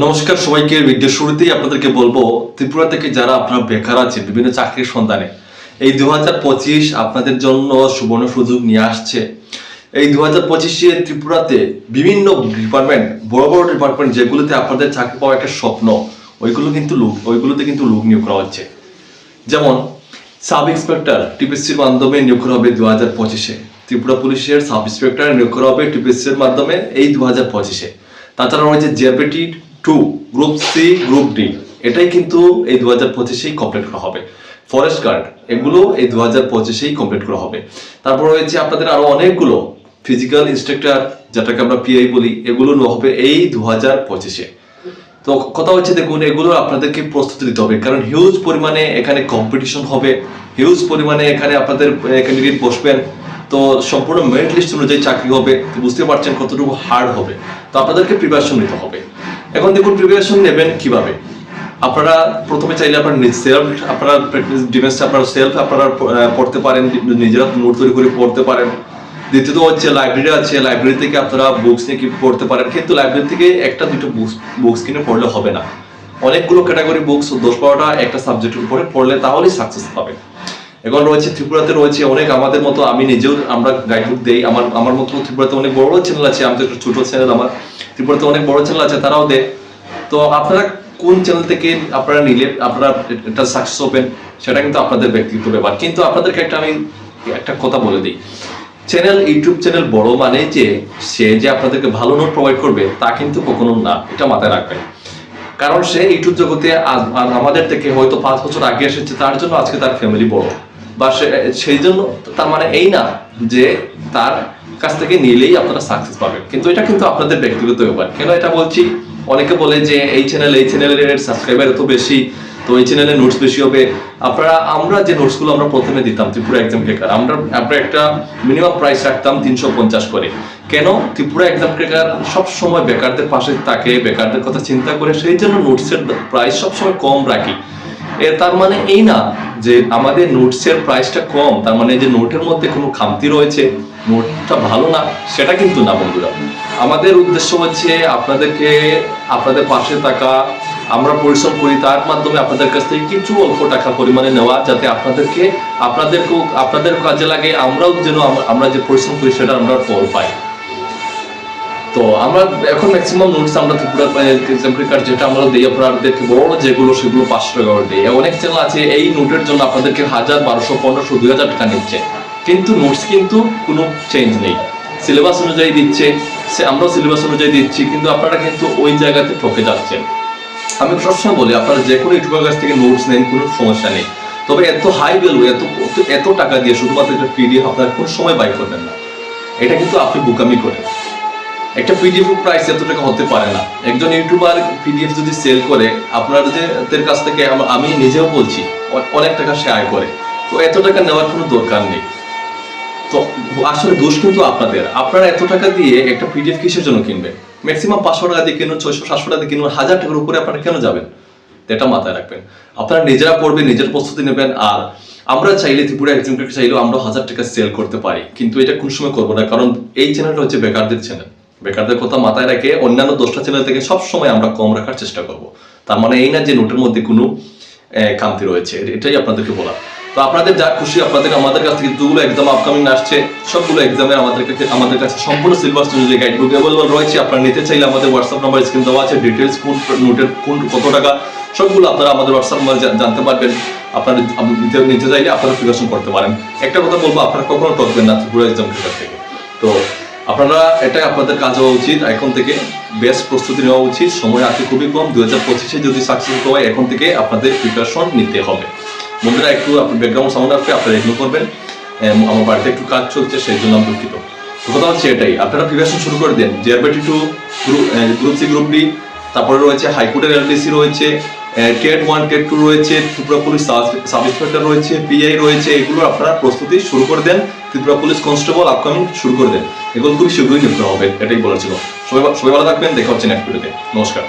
নমস্কার সবাইকে ভিডিও শুরুতেই আপনাদেরকে বলব, ত্রিপুরা থেকে যারা আপনারা বেকার আছে বিভিন্ন চাকরির সন্ধানে, এই দু আপনাদের জন্য সুবর্ণ সুযোগ নিয়ে আসছে। এই দু হাজার পঁচিশে ত্রিপুরাতে বিভিন্ন ডিপার্টমেন্ট বড় বড় ডিপার্টমেন্ট যেগুলোতে আপনাদের চাকরি পাওয়া একটা স্বপ্ন, ওইগুলো কিন্তু লোক ওইগুলোতে কিন্তু লোক নিয়োগ করা হচ্ছে। যেমন, সাব ইন্সপেক্টর টিপিসির মাধ্যমে নিয়োগ করা হবে দু হাজার পঁচিশে। ত্রিপুরা পুলিশের সাব ইন্সপেক্টর নিয়োগ করা হবে টিপিসির মাধ্যমে এই দু হাজার পঁচিশে। তাছাড়া রয়েছে JPT two group C group D এটাই কিন্তু এই দু হাজার পঁচিশেই কমপ্লিট করা হবে। ফরেস্ট গার্ড এগুলো এই দু হাজার পঁচিশেই কমপ্লিট করা হবে। তারপর রয়েছে আপনাদের আরও অনেকগুলো ফিজিক্যাল ইনস্ট্রাক্টর যেটাকে আমরা পিআই বলি, এগুলো হবে এই দু হাজার পঁচিশে। তো কথা হচ্ছে দেখুন, এগুলো আপনাদেরকে প্রস্তুতি দিতে হবে, কারণ হিউজ পরিমাণে এখানে কম্পিটিশন হবে হিউজ পরিমাণে এখানে আপনাদের ক্যান্ডিডেট বসবেন। তো সম্পূর্ণ মেরিট লিস্ট অনুযায়ী চাকরি হবে বুঝতে পারছেন কতটুকু হার্ড হবে। তো আপনাদেরকে প্রিপারেশন নিতে হবে। এখন দেখুন প্রিপারেশন নেবেন কীভাবে? আপনারা প্রথমে চাইলে আপনার সেলফ আপনারা ডিফেন্সটা আপনার সেলফ আপনারা পড়তে পারেন নিজেরা নোট তৈরি করে পড়তে পারেন। দ্বিতীয়ত হচ্ছে লাইব্রেরি আছে লাইব্রেরি থেকে আপনারা বুকস নিয়ে পড়তে পারেন। কিন্তু লাইব্রেরি থেকে একটা, দুটো বুকস বুকস কিনে পড়লে হবে না। অনেকগুলো ক্যাটাগরি বুকস দশ বারোটা একটা সাবজেক্টের উপরে পড়লে তাহলেই সাকসেস পাবে এখন রয়েছে, ত্রিপুরাতে রয়েছে অনেক আমাদের মতো, আমি নিজেও আমরা গাইড বুক দেই, আমার আমার মতো ত্রিপুরাতে অনেক বড় চ্যানেল আছে, আমি তো একটা ছোট চ্যানেল আমার, ত্রিপুরাতে অনেক বড় চ্যানেল আছে, তারাও দেয়। তো আপনারা কোন চ্যানেল থেকে আপনারা নিলে, আপনারা এটা সাকসেস হবেন, সেটা কিন্তু আপনাদের ব্যক্তিগত ব্যাপার। কিন্তু আপনাদেরকে একটা আমি একটা কথা বলে দিই। চ্যানেল ইউটিউব চ্যানেল বড় মানে যে, সে যে আপনাদেরকে ভালো নোট প্রোভাইড করবে, তা কিন্তু কখনো না, এটা মাথায় রাখবেন। কারণ সে ইউটিউব জগতে আমাদের থেকে হয়তো পাঁচ বছর আগে এসেছে, তার জন্য আজকে তার ফ্যামিলি বড়। বা সেই জন্য তার মানে এই না যে তার কাছ থেকে নিলেই আপনারা সাকসেস পাবেন। কিন্তু এটা কিন্তু আপনাদের ব্যক্তিগত ব্যাপার। কেন এটা বলছি? অনেকে বলে যে এই চ্যানেল এই চ্যানেলের সাবস্ক্রাইবার এত বেশি, তো এই চ্যানেলে নোটস বেশি হবে। আপনারা, আমরা যে নোটসগুলো আমরা প্রথমে দিতাম, ত্রিপুরা এক্সাম ক্রেকার আমরা আমরা একটা মিনিমাম প্রাইস রাখতাম তিনশো পঞ্চাশ করে। কেন? ত্রিপুরা এক্সাম ক্রেকার সব সময় বেকারদের পাশে থাকে, বেকারদের কথা চিন্তা করে, সেই জন্য নোটসের প্রাইস সবসময় কম রাখি। তার মানে এই না যে আমাদের নোটসের প্রাইসটা কম, তার মানে যে নোটের মধ্যে কোনো খামতি রয়েছে নোটটা ভালো না, সেটা কিন্তু না বন্ধুরা। আমাদের উদ্দেশ্য হচ্ছে আপনাদেরকে, আপনাদের পাশে থাকা, আমরা পরিশ্রম করি, তার মাধ্যমে আপনাদের কাছ থেকে কিছু অল্প টাকা পরিমাণে নেওয়া, যাতে আপনাদেরকে, আপনাদেরকেও আপনাদের কাজে লাগে, আমরাও যেন, আমরা যে পরিশ্রম করি, সেটা আমরা ফল পাই। তো আমরা এখন ম্যাক্সিমাম নোটস আমরা ত্রিপুরা এক্সাম্পলিকার যেটা আমরা দিই, আপনাদেরকে বড় যেগুলো, সেগুলো পাঁচশো টাকা করে দিই অনেক চ্যানেল আছে, এই নোটের জন্য আপনাদেরকে হাজার বারোশো পনেরোশো দুই হাজার টাকা নিচ্ছে। কিন্তু নোটস কিন্তু কোনো চেঞ্জ নেই। সিলেবাস অনুযায়ী দিচ্ছে, সে আমরাও সিলেবাস অনুযায়ী দিচ্ছি, কিন্তু আপনারা কিন্তু ওই জায়গাতে ঠকে যাচ্ছেন। আমি সবসময় বলি, আপনারা যে কোনো ইউটিউবের কাছ থেকে নোটস নেন, কোনো সমস্যা নেই। তবে এত হাই ভ্যালু এত এত টাকা দিয়ে, শুধুমাত্র একটা পিডিএফ আপনারা কোনো সময় বাই করবেন না। এটা কিন্তু আপনি বুকামি করেন। একটা পিডিএফ প্রাইস এত টাকা হতে পারে না। একজন ইউটিউবার পিডিএফ যদি সেল করে, আপনাদের কাছ থেকে আমি নিজেও বলছি অনেক টাকা সে আয় করে। তো এত টাকা নেওয়ার কোনো দরকার নেই। তো আসলে দোষ কিন্তু আপনাদের। আপনারা এত টাকা দিয়ে একটা পিডিএফ কিসের জন্য কিনবেন? ম্যাক্সিমাম পাঁচশো টাকা দিয়ে কিনুন, ছয়শো, সাতশো টাকা দিয়ে কিনুন, হাজার টাকার উপরে আপনারা কেন যাবেন? এটা মাথায় রাখবেন। আপনারা নিজেরা পড়বেন নিজের প্রস্তুতি নেবেন। আর আমরা চাইলে, ত্রিপুরা একজন চাইলেও আমরা হাজার টাকা সেল করতে পারি। কিন্তু এটা কোন সময় করব না, কারণ এই চ্যানেলটা হচ্ছে বেকারদের চ্যানেল বেকারদের কথা মাথায় রেখে অন্যান্য দশটা চ্যানেল থেকে সব সময় আমরা কম রাখার চেষ্টা করব। তার মানে এই না যে নোটের মধ্যে কোনো খামতি রয়েছে। এটাই আপনাদেরকে বলা তো আপনাদের যা খুশি আপনাদের আমাদের কাছ থেকে দুগুলো এক্সাম আপকামিং আসছে। সবগুলো এক্সামে আমাদের কাছে আমাদের কাছে সম্পূর্ণ সিলেবাস অনুযায়ী গাইড বুক অ্যাভেলেবল রয়েছে, আপনারা নিতে চাইলে আমাদের হোয়াটসঅ্যাপ নাম্বার স্ক্রিন দেওয়া আছে। ডিটেলস কোন নোটের কোন কত টাকা, সবগুলো আপনারা আমাদের হোয়াটসঅ্যাপ নাম্বার জানতে পারবেন। আপনারা আপনি নিতে নিতে চাইলে আপনারা প্রিপারেশন করতে পারেন। একটা কথা বলব, আপনারা কখনো টকবেন না ত্রিপুরা এক্সাম থেকে। তো আপনারা এটা আপনাদের কাজ হওয়া উচিত। এখন থেকে বেস্ট প্রস্তুতি নেওয়া উচিত। সময় আছে খুবই কম। দু হাজার পঁচিশে যদি সাকসেস হয়, এখন থেকে আপনাদের প্রিপারেশন নিতে হবে। বন্ধুরা, একটু আপনার ব্যাকগ্রাউন্ড সাউন্ড আসবে, আপনারা এগুলো করবেন। আমার বাড়িতে একটু কাজ চলছে সেই জন্য আমি দুঃখিত কথা হচ্ছে এটাই। আপনারা প্রিপারেশন শুরু করে দেন। JRBT two group C group D তারপরে রয়েছে হাইকোর্টের এলডিসি রয়েছে। টেট ওয়ান, টেট টু রয়েছে, ত্রিপুরা পুলিশ সাব ইন্সপেক্টর রয়েছে, পিআই রয়েছে, এগুলো আপনারা প্রস্তুতি শুরু করে দেন। ত্রিপুরা পুলিশ কনস্টেবল আপকামিং শুরু করে দেন। এগুলো খুবই শীঘ্রই করা হবে, এটাই বলেছিল সবাই সবাই ভালো থাকবেন, দেখা হচ্ছে নেক্সট ভিডিওতে নমস্কার।